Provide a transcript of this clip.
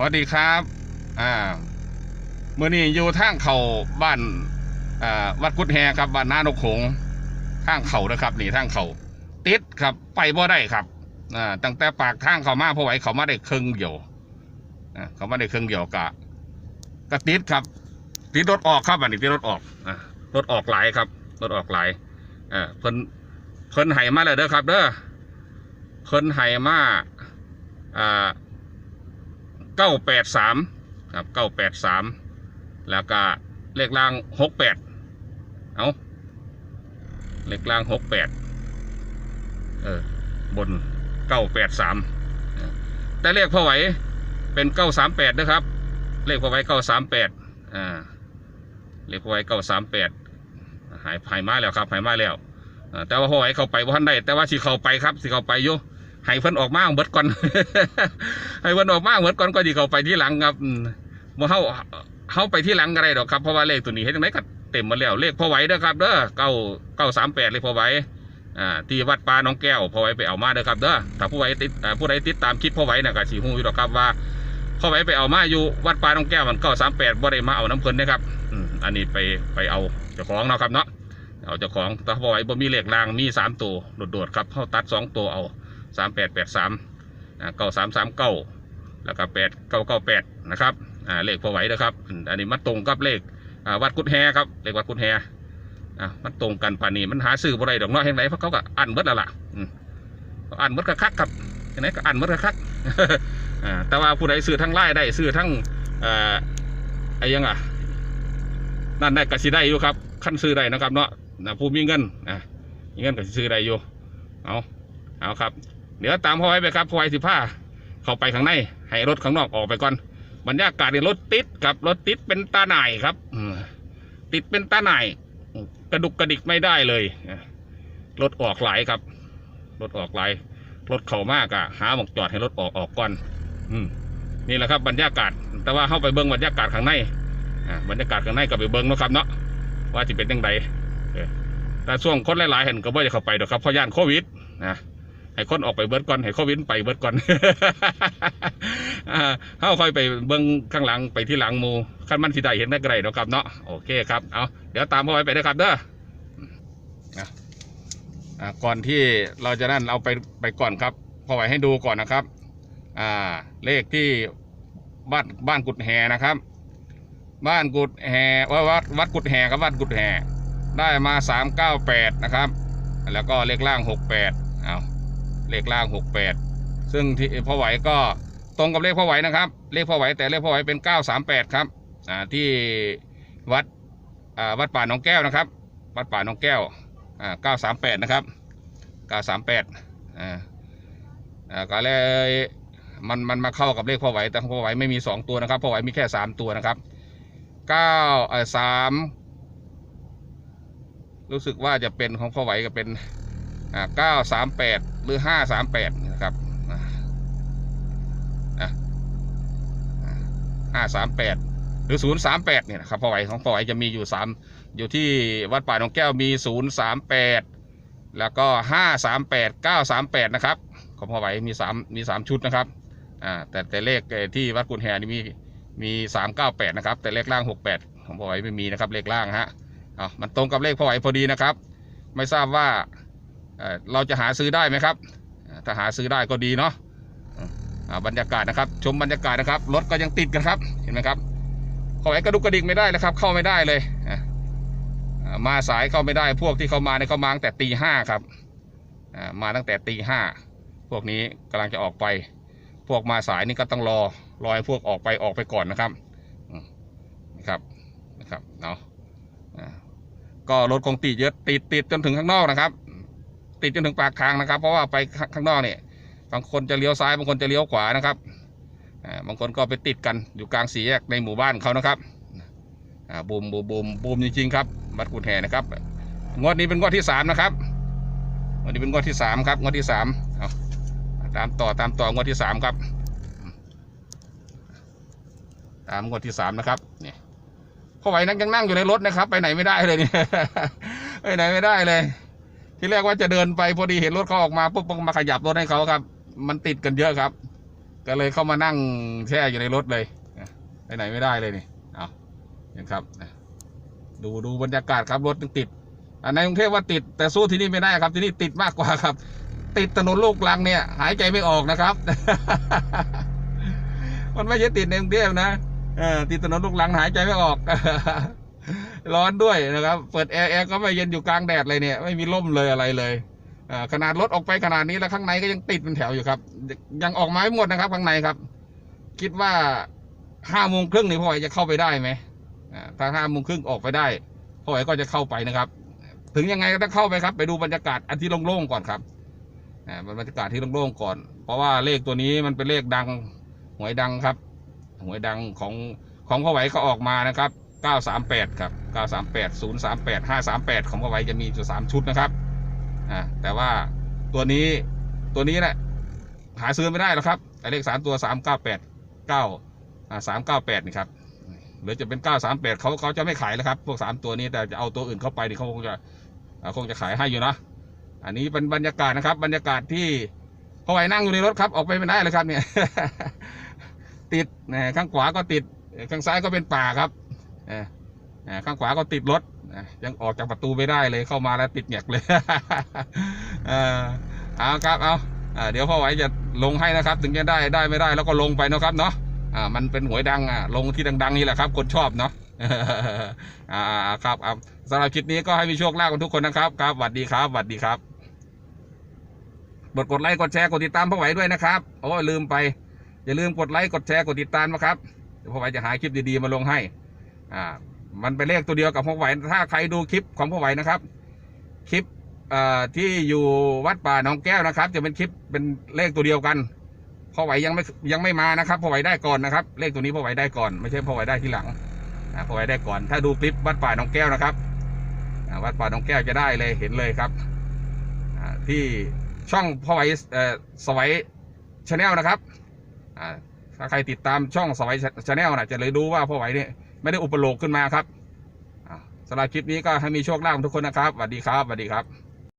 วัสดีครับ อ่าเมื่อนี้อยู่ทางเขาบ้านอ่าวัดกุดแฮครับบ้านนานกหงทางเขานะครับนี่ทางเขาติดครับไปบ่ได้ครับอ่าตั้งแต่ปากทางเขามาเพราะไหวเขามาได้ครึ่งเดียวอ่าเขามาได้ครึ่งเดียวกะกะติดครับ ติดรถออกครับอันนี้ติดรถออกอ่ารถออกหลายครับรถออกหลายอ่าเพิ่นเพิ่นไห้มาเลยเด้อครับ เด้อเพิ่นไห้มาอ่า เก้าแปดสามครับเก้าแปดสามแล้วก็เลขล่างหกแปดเอาเลขล่างหกแปดเออบนเก้าแปดสามแต่เลขพ่อไหวเป็นเก้าสามแปดนะครับ เลขพ่อไหวเก้าสามแปดอ่าเลขพ่อไหวเก้าสามแปดหายหายมาแล้วครับหายมาแล้วแต่ว่าพ่อไหวเข้าไปว่าท่านได้แต่ว่าสิเข้าไปครับสิเข้าไปอยู่ ให้เพิ่นออกมาเบิดก่อน ให้เพิ่นออกมาเบิดก่อนก็สิเขาไปที่หลังครับมบ่เฮาเฮาไปที่หลังก็ได้ดอกครับเพราะว่าเลขตัวนี้เฮ็ดจังไดก็เต็มมาแล้วเลขพอไหวเด้อครับเด้อเก้าเก้าสามแปดเลขพอไหวอ่าที่วัดป่าน้องแก้วพอไหวไปเอามาเด้อครับเด้อถ้าผู้ไหวติดผู้ใดติดตามคลิปพอไหวน่ะก็สิฮู้อยู่ดอกครับว่าพอไหวไปเอามาอยู่วัดป่าน้องแก้วมันเก้าสามแปดบ่ได้มาเอาน้ำเพิ่นนะครับอันนี้ไปไปเอาเจ้าของเนาะครับเนาะเอาเจ้าของแต่พอไหวบ่มีเลขรางมีสามตัวโดดๆครับเฮาตัดสองตัวเอา สามแปดแปดสามเก้าสามสามเก้าแล้วก็แปดเก้าเก้าแปดนะครับเลขพอไหวนะครับ อันนี้มาตรงกับเลขวัดกุดแฮครับเลขวัดกุดแฮมันตรงกันป่านนี้มันหาซื้อบ่ได้ดอกเนาะเห็นไหนเพราะเขาก็อันเบิดล้วล่ะอันเบิดกระคักครับเห็นไหนก็อันเบิดกระคักแต่ว่าผู้ใดซื้อทั้งไล่ได้ซื้อทั้งอ่อไอ้ยังอะนั่นได้ก็สิได้อยู่ครับขั้นซื้อได้นะครับเนาะผู้มีเงินอะมีเงินก็สิซื้อได้อยู่เอาเอาครับ เดี๋ยวตามพ่อไว้ไปครับพอไว้สิผ้าเข้าไปข้างใน ให้รถข้างนอกออกไปก่อน บรรยากาศในรถติดครับรถติดเป็นตาหน่ายครับติดเป็นตาหน่ายกระดุกกระดิกไม่ได้เลยรถออกหลายครับรถออกหลายรถเข่ามากอะหาหมกจอดให้รถออกออกก่อน อืมนี่แหละครับบรรยากาศ แต่ว่าเข้าไปเบิ้งบรรยากาศข้างในบรรยากาศข้างในก็ไปเบิ้งนะครับเนาะว่าจะเป็นยังไงแต่ช่วงคนหลายๆเห็นก็ไม่ได้เข้าไปหรอกครับเพราะย่านโควิดนะ ให้คนออกไปเบิดก่อนให้โควิดไปเบิดก่อนเข้าค่อยไปเบิ้งข้างหลังไปที่หลังมูขั้นมันสิได้เห็นได้ไกลเนาะครับเนาะโอเคครับเอาเดี๋ยวตามพ่อไว้ไปนะครับเด้อก่อนที่เราจะนั่นเอาไปไปก่อนครับพ่อไว้ให้ดูก่อนนะครับ อ่าเลขที่บ้านบ้านกุดแหนะครับ บ้านกุดแหว่าวัดวัดกุดแหครับวัดกุดแหได้มาสามเก้าแปดนะครับ แล้วก็เลขล่างหกแปดเอา เลขล่างหกแปดซึ่งที่พ่อไหวก็ตรงกับเลขพ่อไหวนะครับ เลขพ่อไหวแต่เลขพ่อไหวเป็นเก้าสามแปดครับที่วัดวัดป่าหนองแก้วนะครับ วัดป่าหนองแก้วเก้าสามแปดนะครับเก้าสามแปดอ่าอ่าก็เลยมันมันมาเข้ากับเลขพ่อไหวแต่พ่อไหวไม่มีสองตัวนะครับพ่อไหวมีแค่สามตัวนะครับเก้าอ่อสามรู้สึกว่าจะเป็นของพ่อไหวก็เป็นเก้าสามแปด หรือห้าสามแปดนะครับห้าสามแปดหรือศูนย์สามแปดเนี่ยนะครับพ่อไหวของพ่อไหวจะมีอยู่สามอยู่ที่วัดป่าหนองแก้วมีศูนย์สามแปดแล้วก็ห้าสามแปดเก้าสามแปดนะครับของพ่อไหวมีสามมีสามชุดนะครับอ่าแต่แต่เลขที่วัดกุนแฮนี่มีมีสามเก้าแปดนะครับ แต่เลขล่างหกแปดของพ่อไหวไม่มีนะครับเลขล่างฮะอ่ามันตรงกับเลขพ่อไหวพอดีนะครับ ไม่ทราบว่า เราจะหาซื้อได้ไหมครับ ถ้าหาซื้อได้ก็ดีเนาะอ่าบรรยากาศนะครับ ชมบรรยากาศนะครับรถก็ยังติดกันครับเห็นไหมครับเข้าไปกระดุกกระดิกไม่ได้เลยครับ เข้าไม่ได้เลยอ่ามาสายเข้าไม่ได้พวกที่เขามาเนี่ยเขามาตั้งแต่ตีห้าครับอ่ามาตั้งแต่ตีห้าพวกนี้กำลังจะออกไป พวกมาสายนี่ก็ต้องรอรอให้พวกออกไปออกไปก่อนนะครับนะครับนะครับเนาะอ่าก็รถคงติดเยอะติดติดจนถึงข้างนอกนะครับ ติดจนถึงปากทางนะครับ เพราะว่าไปข้างนอกเนี่ยบางคนจะเลี้ยวซ้ายบางคนจะเลี้ยวขวานะครับบางคนก็ไปติดกันอยู่กลางสี่แยกในหมู่บ้านเขานะครับบูมบูมบูมบูมจริงๆครับบัดกุดแห่นะครับงวดนี้เป็นงวดที่สามนะครับงวดนี้เป็นงวดที่สามครับงวดที่สามตามต่อตามต่องวดที่สามครับ ตามงวดที่สามนะครับเนี่ยพ่อไหวนั่งยังนั่งอยู่ในรถนะครับ ไปไหนไม่ได้เลยเนี่ยไปไหนไม่ได้เลย ที่แรกว่าจะเดินไปพอดีเห็นรถเขาออกมาปุ๊บมาขยับรถให้เขาครับ มันติดกันเยอะครับ ก็เลยเข้ามานั่งแช่อยู่ในรถเลยไปไหนไม่ได้เลยนี่เอาเห็นครับ ดูดูบรรยากาศครับรถติดในกรุงเทพว่าติดแต่สู้ที่นี่ไม่ได้ครับ ที่นี่ติดมากกว่าครับ ติดถนนลูกลังเนี่ย หายใจไม่ออกนะครับ มันไม่ใช่ติดในกรุงเทพนะติดถนนลูกลังหายใจไม่ออก ร้อนด้วยนะครับ เปิดแอร์แอร์ก็ไม่เย็นอยู่กลางแดดเลยเนี่ย ไม่มีร่มเลยอะไรเลยขนาดรถออกไปขนาดนี้แล้วข้างในก็ยังติดเป็นแถวอยู่ครับ ยังออกมาไม่หมดนะครับ ข้างในครับ คิดว่าห้าโมงครึ่งนี่พ่อไหวจะเข้าไปได้ไหมถ้าห้าโมงครึ่งออกไปได้พ่อไหวก็จะเข้าไปนะครับ ถึงยังไงก็ต้องเข้าไปครับ ไปดูบรรยากาศอันที่โล่งๆก่อนครับบรรยากาศที่โล่งๆก่อน เพราะว่าเลขตัวนี้มันเป็นเลขดังหวยดังครับหวยดังของของพ่อไหวก็ออกมานะครับ 938 ครับ 938 038 538 ของพ่อไหวจะมีอยู่สามชุดนะครับอ่าแต่ว่าตัวนี้ตัวนี้แหละหาซื้อไม่ได้หรอกครับไอเลขสามตัว 398 9อ่า398 นี่ครับหรือจะเป็น 938เขาเขาจะไม่ขายแล้วครับ พวกสามตัวนี้แต่จะเอาตัวอื่นเข้าไปนี่เขาคงจะคงจะขายให้อยู่นะ อันนี้เป็นบรรยากาศนะครับ บรรยากาศที่พ่อไหวนั่งอยู่ในรถครับ ออกไปไม่ได้เลยครับเนี่ย ติดนะข้างขวาก็ติด ข้างซ้ายก็เป็นป่าครับ ข้างขวาก็ติดรถยังออกจากประตูไม่ได้เลยเข้ามาแล้วติดแงกเลยเอาครับเอาเดี๋ยวพ่อไหวจะลงให้นะครับ ถึงจะได้ได้ไม่ได้แล้วก็ลงไปนะครับเนาะมันเป็นหวยดังอะลงที่ดัง ๆ นี่แหละครับ คนชอบเนาะอ่าครับสำหรับคลิปนี้ก็ให้มีโชคลาภกันทุกคนนะครับครับสวัสดีครับสวัสดีครับกดกดไลค์กดแชร์กดติดตามพ่อไหวด้วยนะครับโอ้ยลืมไปอย่าลืมกดไลค์กดแชร์กดติดตามนะครับเดี๋ยวพ่อไหวจะหาคลิปดีๆมาลงให้ อ่ามันเป็นเลขตัวเดียวกับพ่อไหวถ้าใครดูคลิปของพ่อไหวนะครับ คลิปที่อยู่วัดป่าหนองแก้วนะครับ จะเป็นคลิปเป็นเลขตัวเดียวกันพ่อไหวยังไม่ยังไม่มานะครับพ่อไหวได้ก่อนนะครับ เลขตัวนี้พ่อไหวได้ก่อนไม่ใช่พ่อไหวได้ทีหลังพ่อไหวได้ก่อน ถ้าดูคลิปวัดป่าหนองแก้วนะครับวัดป่าหนองแก้วจะได้เลยเห็นเลยครับที่ช่องพ่อไหวสวัยชาแนลนะครับถ้าใครติดตามช่องสวัยชาแนลนะจะเลยรู้ว่าพ่อไหวเนี่ย ไม่ได้อุปโลกขึ้นมาครับอ่าสำหรับคลิปนี้ก็ให้มีโชคลาภทุกคนนะครับสวัสดีครับสวัสดีครับ